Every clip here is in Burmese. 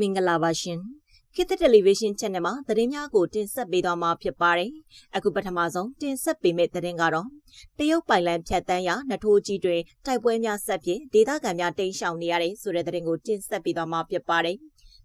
မင်္ဂလာပါရှင်ခေတ်သစ်တယ်လီဗီရှင်း channel မှာသတင်းများကိုတင်ဆက်ပေးသွားမှာဖြစ်ပါတယ်အခုပထမဆုံးတင်ဆက်ပေးမယ့်သတင်းကတော့တရုတ်ပိုင်လန်ဖြတ်တန်းရာနထိုးကြီးတွင်တိုက်ပွဲများဆက်ဖြစ်ဒေသခံများတိမ်းရှောင်နေရတဲ့ဆိုတဲ့သတင်းကိုတင်ဆက်ပေးသွားမှာဖြစ်ပါတယ်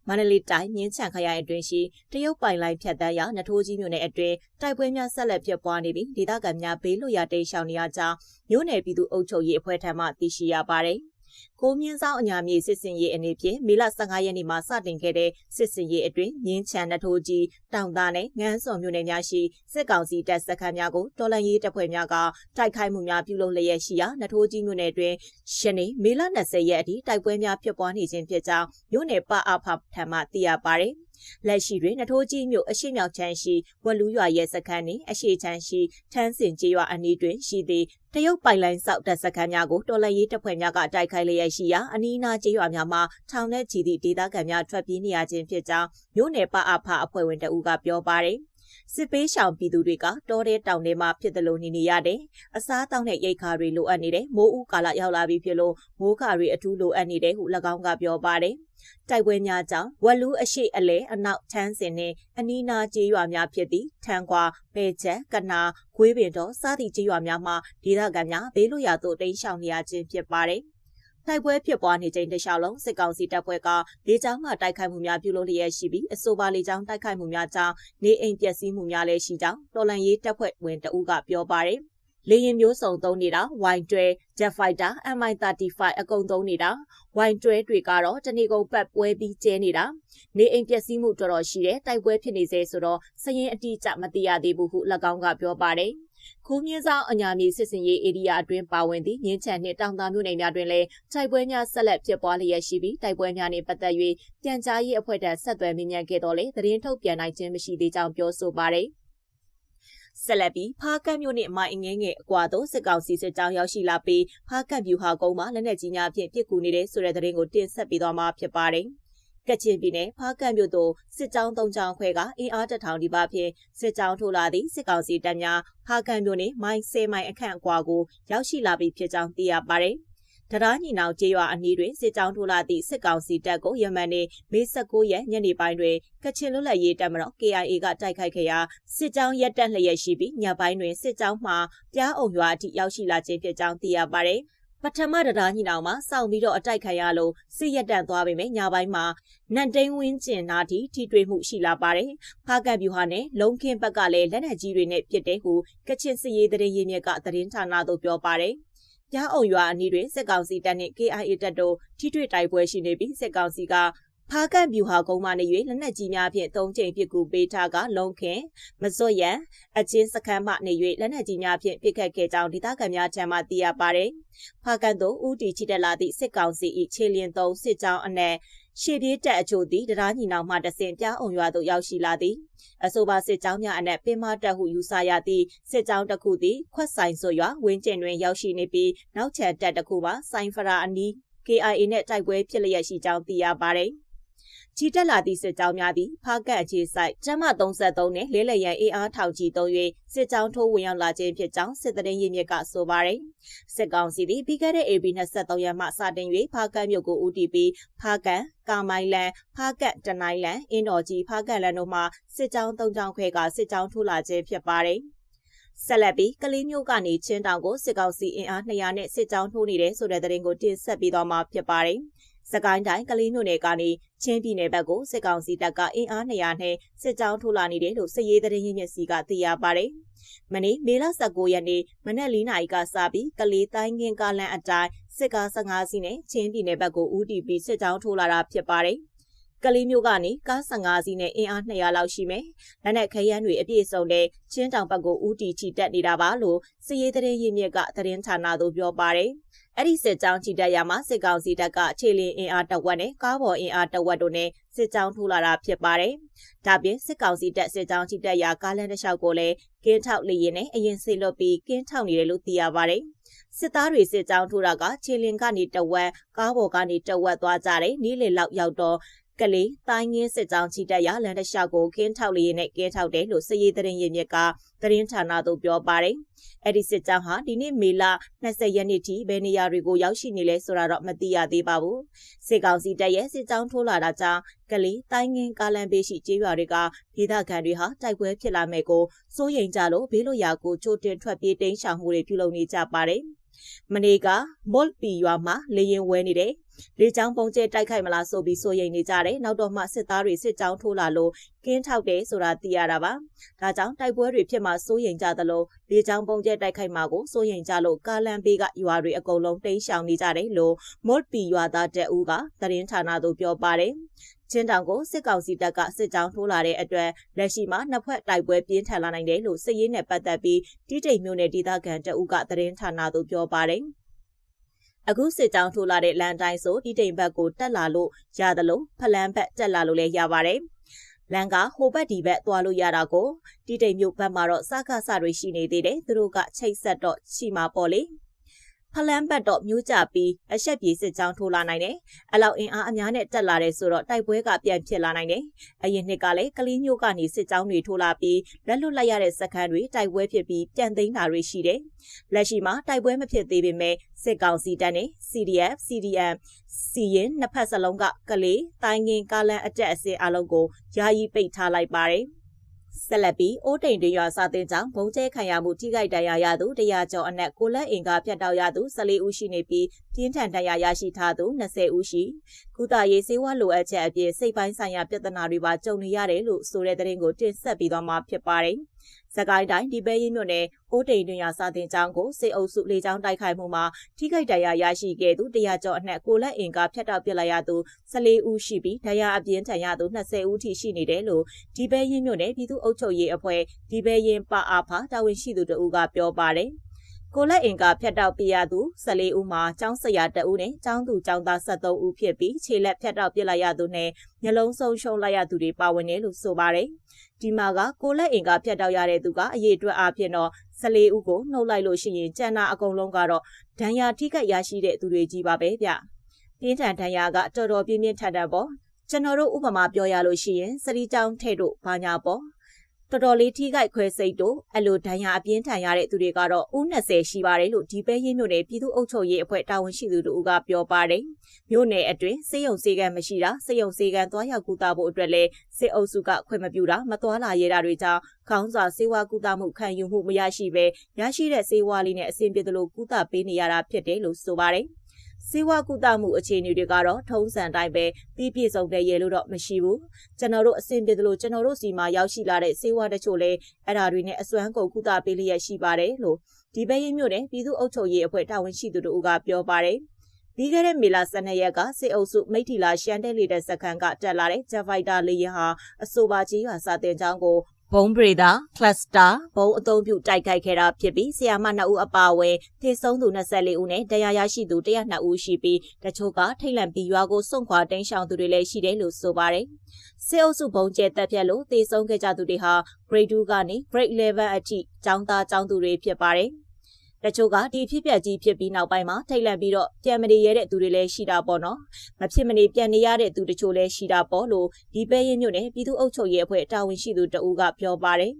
မန္တလေးတိုင်းမြင်းချံခရိုင်အတွင်းရှိတရုတ်ပိုင်လိုင်းဖြတ်တန်းရာနထိုးကြီးမြို့နယ်အတွင်းတိုက်ပွဲများဆက်လက်ဖြစ်ပွားနေပြီးဒေသခံများဘေးလွတ်ရာတိမ်းရှောင်နေရကြောင်းမြို့နယ်ပြည်သူ့အုပ်ချုပ်ရေးအဖွဲ့ထံမှသိရှိရပါတယ်။ကိုမြင့်ဆောင်အညာမြေစစ်စင်ရေးအနေဖြင့်မေလ15ရက်နေ့မှာစတင်ခဲ့တဲ့စစ်စင်ရေးအတွင်းမြင်းချံနထိုးကြီးတောင်သားနဲ့ငန်းစော်မြို့နယ်များရှိစစ်ကောင်စီတပ်စခန်းများကိုတော်လှန်ရေးတပ်ဖွဲ့များကတိုက်ခိုက်မှုများပြုလုပ်လျက်ရှိရာနထိုးကြီးမြို့နယ်တွင်ယနေ့မေလ20ရက်အထိတိုက်ပွဲများဖြစ်ပွားနေခြင်းဖြစ်ကြောင်းမြို့နယ်ပအဖထံမှသိရပါဗျ။လက်ရှိတွင်နထိုးကြီးမြို့အရှိမြောက်ချမ်းရှိဝက်လူးရွာရဲစခန်းနှင့်အရှိချမ်းရှိထန်းစင်ကျေးရွာအနီးတွင်ရှိသည့်တရုတ်ပိုင်လိုင်းဆောက်တပ်စခန်းများကိုတော်လှန်ရေးတပ်ဖွဲ့များကတိုက်ခိုက်လျက်ရှိရာအနီးအနားကျေးရွာများမှာထောင်ထဲချီသည့်ဒေသခံများထွက်ပြေးနေရခြင်းဖြစ်ကြောင်းမြို့နယ်ပအဖအဖွဲ့ဝင်တအူးကပြောပါတယ်။စစ်ပေးရှောင်ပြည်သူတွေကတောထဲတောင်ထဲမှာဖြစ်တယ်လို့နေနေရတယ်။အစားအသောက်နဲ့ရိတ်ခါတွေလိုအပ်နေတယ်။မိုးဥကာလရောက်လာပြီဖြစ်လို့မိုးခါတွေအထူးလိုအပ်နေတယ်ဟု၎င်းကပြောပါတယ်။တိုက်ပွဲများကြောင့်ဝက်လူးအရှိအလဲအနောက်ချမ်းစင်နှင့်အနီးနားကျေးရွာများဖြစ်သည့်ထန်ခွာပဲချက်ကနာဂွေးပင်တော်စသည့်ကျေးရွာများမှာဒေသခံများဘေးလွတ်ရာသို့တိမ်းရှောင်နေရခြင်းဖြစ်ပါတယ်။ တိုက်ပွဲဖြစ်ပွားနေချိန်တခြားလုံးစစ်ကောင်စီတပ်ဖွဲ့ကလေကြောင်းမှတိုက်ခိုက်မှုများပြုလုပ်လျက်ရှိပြီးအဆိုပါလေကြောင်းတိုက်ခိုက်မှုများကြောင့်နေအိမ်ပျက်စီးမှုများလည်းရှိကြောင်းတော်လန်ရေးတပ်ဖွဲ့ဝင်တဦးကပြောပါတယ်လေရင်မျိုးစုံသုံးနေတာ Y12 Jet Fighter Mi35 အကုန်သုံးနေတာ Y12 တွေကတော့တနေ့ကုန်ပတ်ပွဲပြီးကျဲနေတာနေအိမ်ပျက်စီးမှုတော်တော်ရှိတဲ့တိုက်ပွဲဖြစ်နေစေဆိုတော့စရင်အတိအကျမသိရသေးဘူးဟု၎င်းကပြောပါတယ် ခိုးမြင့်ဆောင်အညာမြေစစ်စင်ရေးဧရိယာအတွင်းပါဝင်သည့်မြင်းချံနှင့်တောင်သာမြို့နယ်များတွင်လည်းတိုက်ပွဲများဆက်လက်ဖြစ်ပွားလျက်ရှိပြီးတိုက်ပွဲများနှင့်ပတ်သက်၍ပြန်ကြားရေးအဖွဲ့ထံဆက်သွယ်မြင်မြန်ခဲ့တော်လဲသတင်းထုတ်ပြန်နိုင်ခြင်းမရှိသေးကြောင်းပြောဆိုပါရယ်ဆက်လက်ပြီးဖားကတ်မြို့နှင့်မိုင်ငင်းငယ်အကွာသို့စစ်ကောင်စီစစ်ကြောင်းရောက်ရှိလာပြီးဖားကတ်ဗျူဟာကုန်းမှာလက်နက်ကြီးများဖြင့်ပစ်ကူနေတဲ့ဆိုတဲ့သတင်းကိုတင်ဆက်ပေးသွားမှာဖြစ်ပါတယ်။ ကချင်ပြည်နယ်ဖားကန့်မြို့သို့စစ်ကြောင်း၃ကြောင်းခွဲကအင်အားတထောင်ဒီပါဖြင့်စစ်ကြောင်းထိုးလာသည့်စစ်ကောင်စီတပ်များဖားကန့်မြို့နှင့်မိုင်၁၀မိုင်အခန့်အကွာကိုရောက်ရှိလာပြီဖြစ်ကြောင်းသိရပါသည်။တရားညီနောင်ကျေးရွာအနီးတွင်စစ်ကြောင်းထိုးလာသည့်စစ်ကောင်စီတပ်ကိုယမန်နေ့မေ19ရက်ညနေပိုင်းတွင်ကချင်လွတ်လပ်ရေးတပ်မတော် KIA ကတိုက်ခိုက်ခဲ့ရာစစ်ကြောင်းရက်တက်လျက်ရှိပြီးညပိုင်းတွင်စစ်ကြောင်းမှပြားအုံရွာအထိရောက်ရှိလာခြင်းဖြစ်ကြောင်းသိရပါသည်။ ပထမတရားညီနောင်မှာစောင့်ပြီးတော့အတိုက်ခံရလို့စစ်ရက်တန့်သွားပေမဲ့ညပိုင်းမှာနန်တိန်ဝင်းကျင်နာတီထိတွေ့မှုရှိလာပါတယ်။ဖားကတ်ဗျူဟာနဲ့လုံခင်းဘက်ကလည်းလက်နက်ကြီးတွေနဲ့ပစ်တဲ့ဟုကချင်စစ်ရေးတရင်ရင်းမြက်ကသတင်းဌာနသို့ပြောပါတယ်။ပြားအုံရွာအနီးတွင်စစ်ကောင်စီတပ်နှင့် KIA တပ်တို့ထိတွေ့တိုက်ပွဲရှိနေပြီးစစ်ကောင်စီက ဖားကန့်ဗျူဟာကုန်းမှနေ၍လက်နက်ကြီးများဖြင့်သုံးချိန်ပစ်ကူပေးထားကလုံခင်မစွတ်ရန်အချင်းစခန်းမှနေ၍လက်နက်ကြီးများဖြင့်ပစ်ခတ်ခဲ့ကြောင်းဒေသခံများထံမှသိရပါသည်။ဖားကန့်သို့ဦးတီချီတက်လာသည့်စစ်ကောင်စီ၏ခြေလျင်သုံးစစ်ကြောင်းအနက်ရှေ့ပြေးတက်အချို့သည်တရားညီနောင်မှတဆင်ပြားအောင်ရွာသို့ရောက်ရှိလာသည်အဆိုပါစစ်ကြောင်းများအနက်ပင်မတက်ဟုယူဆရသည့်စစ်ကြောင်းတစ်ခုသည်ခွက်ဆိုင်ဆိုရွာဝင်းကျင်တွင်ရောက်ရှိနေပြီးနောက်ချန်တက်တစ်ခုမှာစိုင်းဖရာအနီး KIA နဲ့တိုက်ပွဲဖြစ်လျက်ရှိကြောင်းသိရပါသည် ချီတက်လာသည့်စစ်ကြောင်းများသည်ဖားကတ်အခြေဆိုင်ကျမ်းမ33နဲ့လေးလရန်အေးအားထောင်ချီသုံး၍စစ်ကြောင်းထိုးဝင်ရောက်လာခြင်းဖြစ်ကြောင်းစစ်တရင်ရင်းမြစ်ကဆိုပါရယ်စစ်ကောင်စီသည်ပြီးခဲ့တဲ့ AB 23ရက်မှစတင်၍ဖားကတ်မြို့ကိုဦးတည်ပြီးဖားကတ်ကာမိုင်လန်ဖားကတ်တနိုင်းလန်အင်းတော်ကြီးဖားကတ်လန်တို့မှစစ်ကြောင်း၃ကြောင်းခွဲကစစ်ကြောင်းထိုးလာခြင်းဖြစ်ပါရယ်ဆက်လက်ပြီးကလေးမျိုးကနေချင်းတောင်ကိုစစ်ကောင်စီအင်အား200နဲ့စစ်ကြောင်းထိုးနေတယ်ဆိုတဲ့သတင်းကိုတင်ဆက်ပေးသွားမှာဖြစ်ပါတယ်။ စကိုင်းတိုင်းကလေးမြို့နယ်ကနေချင်းပြည်နယ်ဘက်ကိုစစ်ကောင်စီတပ်ကအင်အား200နဲ့စစ်ကြောင်းထိုးလာနေတယ်လို့စစ်ရေးသတင်းရင်းမြစ်စီကသိရပါတယ်။မနေ့မေလ19ရက်နေ့မနက်၄နာရီကစပြီးကလေးတိုင်းငင်းကားလန်အတိုင်းစစ်ကား15စီးနဲ့ချင်းပြည်နယ်ဘက်ကိုဦးတည်ပြီးစစ်ကြောင်းထိုးလာတာဖြစ်ပါတယ်။ကလေးမျိုးကနေကား15စီးနဲ့အင်အား200လောက်ရှိမယ်။လက်နက်ခဲယမ်းတွေအပြည့်စုံတဲ့ချင်းတောင်ဘက်ကိုဦးတီချီတက်နေတာပါလို့စစ်ရေးသတင်းရင်းမြစ်ကသတင်းဌာနသို့ပြောပါတယ်။ အဲ့ဒီစစ်ကြောင်းချီတက်ရမှာစစ်ကောင်စီတပ်ကခြေလင်းအင်အားတဝက်နဲ့ကားပေါ်အင်အားတဝက်တို့နဲ့စစ်ကြောင်းထိုးလာတာဖြစ်ပါတယ်။ဒါပြင်စစ်ကောင်စီတပ်စစ်ကြောင်းချီတက်ရကားလမ်းတစ်လျှောက်ကိုလည်းကင်းထောက်လေရင်နဲ့အရင်ဆေးလွတ်ပြီးကင်းထောက်နေတယ်လို့သိရပါတယ်။စစ်သားတွေစစ်ကြောင်းထိုးတာကခြေလင်းကနေတဝက်ကားပေါ်ကနေတဝက်သွားကြတယ်။နီးလေလောက်ရောက်တော့ ကလေးတိုင်းငင်းစစ်ကြောင်းချီတက်ရလန်တလျှောက်ကိုကင်းထောက်လျက်နဲ့ကင်းထောက်တယ်လို့စည်ရည်သတင်းရင်းမြစ်ကသတင်းဌာနသို့ပြောပါတယ်။အဲ့ဒီစစ်ကြောင်းဟာဒီနေ့မေလ20ရက်နေ့ထိဘယ်နေရာတွေကိုရောက်ရှိနေလဲဆိုတာတော့မသိရသေးပါဘူး။စစ်ကောင်စီတပ်ရဲ့စစ်ကြောင်းထိုးလာတာကြောင့်ကလေးတိုင်းငင်းကားလန်ပေးရှိကျေးရွာတွေကဒေသခံတွေဟာတိုက်ပွဲဖြစ်လာမဲ့ကိုစိုးရိမ်ကြလို့ဘေးလွတ်ရာကိုချိုးတင်ထွက်ပြေးတိမ်းရှောင်မှုတွေပြုလုပ်နေကြပါတယ်။မနေ့ကမော့ပီရွာမှာလေရင်ဝဲနေတယ် လေချောင်းပုံကျဲတိုက်ခိုက်မလားဆိုပြီးစိုးရိမ်နေကြတယ်နောက်တော့မှစစ်သားတွေစစ်ကြောင်းထိုးလာလို့ကင်းထောက်တယ်ဆိုတာသိရတာပါဒါကြောင့်တိုက်ပွဲတွေဖြစ်မှစိုးရိမ်ကြသလိုလေချောင်းပုံကျဲတိုက်ခိုက်မှာကိုစိုးရိမ်ကြလို့ကာလန်ဘေးကရွာတွေအကုန်လုံးတိမ်းရှောင်နေကြတယ်လို့မော့ပီရွာသားတက်ဦးကသတင်းဌာနသို့ပြောပါတယ်ချင်းတောင်ကိုစစ်ကောင်စီတပ်ကစစ်ကြောင်းထိုးလာတဲ့အတွက်လက်ရှိမှာနှစ်ဖက်တိုက်ပွဲပြင်းထန်လာနိုင်တယ်လို့စစ်ရေးနဲ့ပတ်သက်ပြီးတိတိတ်မျိုးနဲ့ဒေသခံတအုပ်ကသတင်းဌာနသို့ပြောပါတယ်။ အခုစစ်ကြောင်းထိုးလာတဲ့လန်တိုင်းဆိုတိတိမ်ဘက်ကိုတက်လာလို့ရတယ်လို့ဖလန်ဘက်တက်လာလို့လည်းရပါတယ်။လန်ကဟိုဘက်ဒီဘက်သွားလို့ရတာကိုတိတိမ်မျိုးဘက်မှာတော့စကားစတွေရှိနေသေးတယ်သူတို့ကချိတ်ဆက်တော့ရှိမှာပေါ့လေ။ ဖလန်းဘတ်တော့မျိုးကြပြီးအဆက်ပြေစစ်ကြောင်းထိုးလာနိုင်တယ်။အလောက်အင်အားအများနဲ့တက်လာတဲ့ဆိုတော့တိုက်ပွဲကပြန်ဖြစ်လာနိုင်တယ်။အရင်နှစ်ကလည်းကလေးမျိုးကနေစစ်ကြောင်းတွေထိုးလာပြီးလက်လွတ်လိုက်ရတဲ့စခန်းတွေတိုက်ပွဲဖြစ်ပြီးပြန်သိမ်းတာတွေရှိတယ်။လက်ရှိမှာတိုက်ပွဲမဖြစ်သေးပေမဲ့စစ်ကောင်စီတပ်နဲ့ CDF, CDM စီရင်နှစ်ဖက်စလုံးကကလေးတိုင်းငင်ကားလန်အတက်အစင်အလုံးကိုယာယီပိတ်ထားလိုက်ပါတယ်။ ဆက်လက်ပြီးအိုးတိန်တွေရွာစာတင်ကြောင့်ဘုံကျဲခံရမှုထိခိုက်ဒဏ်ရာရသူ100ကျော်အနက်ကိုလက်အင်ကဖြတ်တောက်ရသူ14ဦးရှိနေပြီးပြင်းထန်ဒဏ်ရာရရှိထားသူ20ဦးရှိကုသရေးစေဝါလိုအပ်ချက်အပြင်စိတ်ပိုင်းဆိုင်ရာပြဿနာတွေပါကြုံနေရတယ်လို့ဆိုတဲ့သတင်းကိုတင်ဆက်ပြီးတော့မှဖြစ်ပါတယ်။ စကိုင်းတိုင်းဒီပဲရင်မြို့နယ်အိုးတိန်တွင်ရစာတင်ကျောင်းကိုစစ်အုပ်စုလေကြောင်းတိုက်ခိုက်မှုမှာထိခိုက်ဒဏ်ရာရရှိခဲ့သူတရားကျော်အနှက်ကိုလက်အင်ကဖျက်တောက်ပစ်လိုက်ရသူ14ဦးရှိပြီးဒဏ်ရာအပြင်းထန်ရသူ20ဦးထိရှိနေတယ်လို့ဒီပဲရင်မြို့နယ်ပြည်သူ့အုပ်ချုပ်ရေးအဖွဲ့ဒီပဲရင်ပါအားဖာတာဝန်ရှိသူတို့ကပြောပါတယ် ကိုလက်အင်ကဖြတ်တောက်ပြရသူ14ဦးမှာကျောင်းဆရာတဦးနဲ့ကျောင်းသူကျောင်းသား73ဦးဖြစ်ပြီးခြေလက်ဖြတ်တောက်ပြစ်လိုက်ရသူနဲ့မျက်လုံးဆုံးရှုံးလိုက်ရသူတွေပါဝင်တယ်လို့ဆိုပါတယ်။ဒီမှာကကိုလက်အင်ကဖြတ်တောက်ရတဲ့သူကအရေးအတွက်အဖြစ်တော့14ဦးကိုနှုတ်လိုက်လို့ရှိရင်ကျန်တာအကုန်လုံးကတော့ဒဏ်ရာထိခိုက်ရရှိတဲ့သူတွေကြီးပါပဲဗျ။ပြင်းထန်ဒဏ်ရာကတော်တော်ပြင်းပြင်းထန်ထန်ပေါ့ကျွန်တော်တို့ဥပမာပြောရလို့ရှိရင်စရီကြောင်ထဲ့တို့ဘာညာပေါ့ တော်တော်လေးထိခိုက်ခွဲစိတ်တို့အလိုဒဏ်ရာအပြင်းထန်ရတဲ့သူတွေကတော့ဦး20ရှိပါတယ်လို့ဒီပဲရင်းမြို့နယ်ပြည်သူ့အုပ်ချုပ်ရေးအဖွဲ့တာဝန်ရှိသူတို့ကပြောပါတယ်။မြို့နယ်အတွင်းစေယုံစေကံမရှိတာစေယုံစေကံသွားရောက်ကူတာဖို့အတွက်လည်းစစ်အုပ်စုကခွင့်မပြုတာမသွားလာရတာတွေကြောင့်ခေါင်းစွာစေဝါကူတာမှုခံယူမှုမရရှိဘဲရရှိတဲ့စေဝါလေးနဲ့အဆင်ပြေသလိုကူတာပေးနေရတာဖြစ်တယ်လို့ဆိုပါတယ်။ စေဝကုသမှုအခြေအနေတွေကတော့ထုံးစံတိုင်းပဲပြီးပြည့်စုံတဲ့ရေလို့တော့မရှိဘူးကျွန်တော်တို့အဆင်ပြေသလိုကျွန်တော်တို့စီမှာရောက်ရှိလာတဲ့စေဝတချို့လည်းအဲ့ဒါတွေနဲ့အစွမ်းကုန်ကုသပေးလျက်ရှိပါတယ်လို့ဒီပဲရင်မြို့နယ်ပြည်သူ့အုပ်ချုပ်ရေးအဖွဲ့တာဝန်ရှိသူတို့ကပြောပါတယ်ပြီးခဲ့တဲ့မေလ12ရက်ကစစ်အုပ်စုမိထီလာရှန်တဲလီတဲ့စခန်းကတက်လာတဲ့ဂျက်ဖိုက်တာလေယာဉ်ဟာအဆိုပါကြီးရွာစာတင်ကျောင်းကို ဘုံပရိဒါကလစတာဘုံအုံပြုတိုက်ခိုက်ခဲ့တာဖြစ်ပြီးဆီယာမ2ဦးအပါအဝင်ထိဆုံးသူ24ဦးနဲ့တရားရရှိသူ102ဦးရှိပြီးတချို့ကထိတ်လန့်ပြီးရွာကိုစွန့်ခွာတိမ်းရှောင်သူတွေလည်းရှိတယ်လို့ဆိုပါတယ်။စစ်အုပ်စုဘုံကျဲတက်ပြက်လို့သေဆုံးခဲ့ကြသူတွေဟာ Grade 2ကနေ Grade 11အထိကျောင်းသားကျောင်းသူတွေဖြစ်ပါတယ်။ တချို့ကဒီဖြစ်ပျက်ကြီးဖြစ်ပြီးနောက်ပိုင်းမှာထိတ်လန့်ပြီးတော့ပြန်မနေရတဲ့သူတွေလည်းရှိတာပေါ့နော်မဖြစ်မနေပြန်နေရတဲ့သူတချို့လည်းရှိတာပေါ့လို့ဒီပဲရင်မြို့နယ်ပြည်သူ့အုပ်ချုပ်ရေးအဖွဲ့တာဝန်ရှိသူတဦးကပြောပါတယ်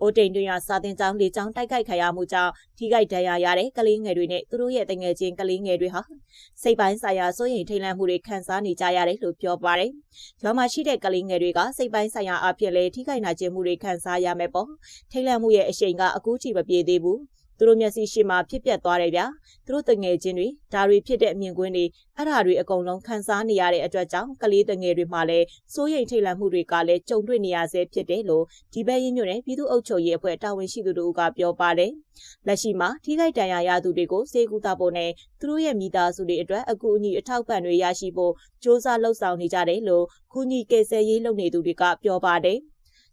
အိုတိန်တွင်ရစာတင်ကျောင်းလေးကျောင်းတိုက်ခိုက်ခရမှုကြောင့်ထိခိုက်ဒဏ်ရာရတဲ့ကလေးငယ်တွေနဲ့သူတို့ရဲ့တငယ်ချင်းကလေးငယ်တွေဟာစိတ်ပိုင်းဆိုင်ရာစိုးရိမ်ထိတ်လန့်မှုတွေခံစားနေကြရတယ်လို့ပြောပါတယ်။ရွာမှာရှိတဲ့ကလေးငယ်တွေကစိတ်ပိုင်းဆိုင်ရာအဖြစ်လဲထိခိုက်နာကျင်မှုတွေခံစားရမယ်ပေါ့။ထိတ်လန့်မှုရဲ့အရှိန်ကအခုထိမပြေသေးဘူး။ သူတို့မျက်စိရှိမှဖြစ်ပျက်သွားတယ်ဗျာသူတို့တငယ်ချင်းတွေဒါတွေဖြစ်တဲ့အမြင်ကွင်းတွေအဲ့ဒါတွေအကုန်လုံးခံစားနေရတဲ့အတွက်ကြောင့်ကလေးတငယ်တွေမှလည်းစိုးရိမ်ထိတ်လန့်မှုတွေကလည်းကြုံတွေ့နေရဆဲဖြစ်တယ်လို့ဒီဘက်ရင်းမြို့နယ်ပြည်သူ့အုပ်ချုပ်ရေးအဖွဲ့တာဝန်ရှိသူတို့ကပြောပါတယ်လက်ရှိမှာထိခိုက်ဒဏ်ရာရသူတွေကိုစေကူတာဖို့နဲ့သူတို့ရဲ့မိသားစုတွေအတွက်အကူအညီအထောက်ပံ့တွေရရှိဖို့စ조사လှုပ်ဆောင်နေကြတယ်လို့ခုညီကယ်ဆယ်ရေးလုပ်နေသူတွေကပြောပါတယ်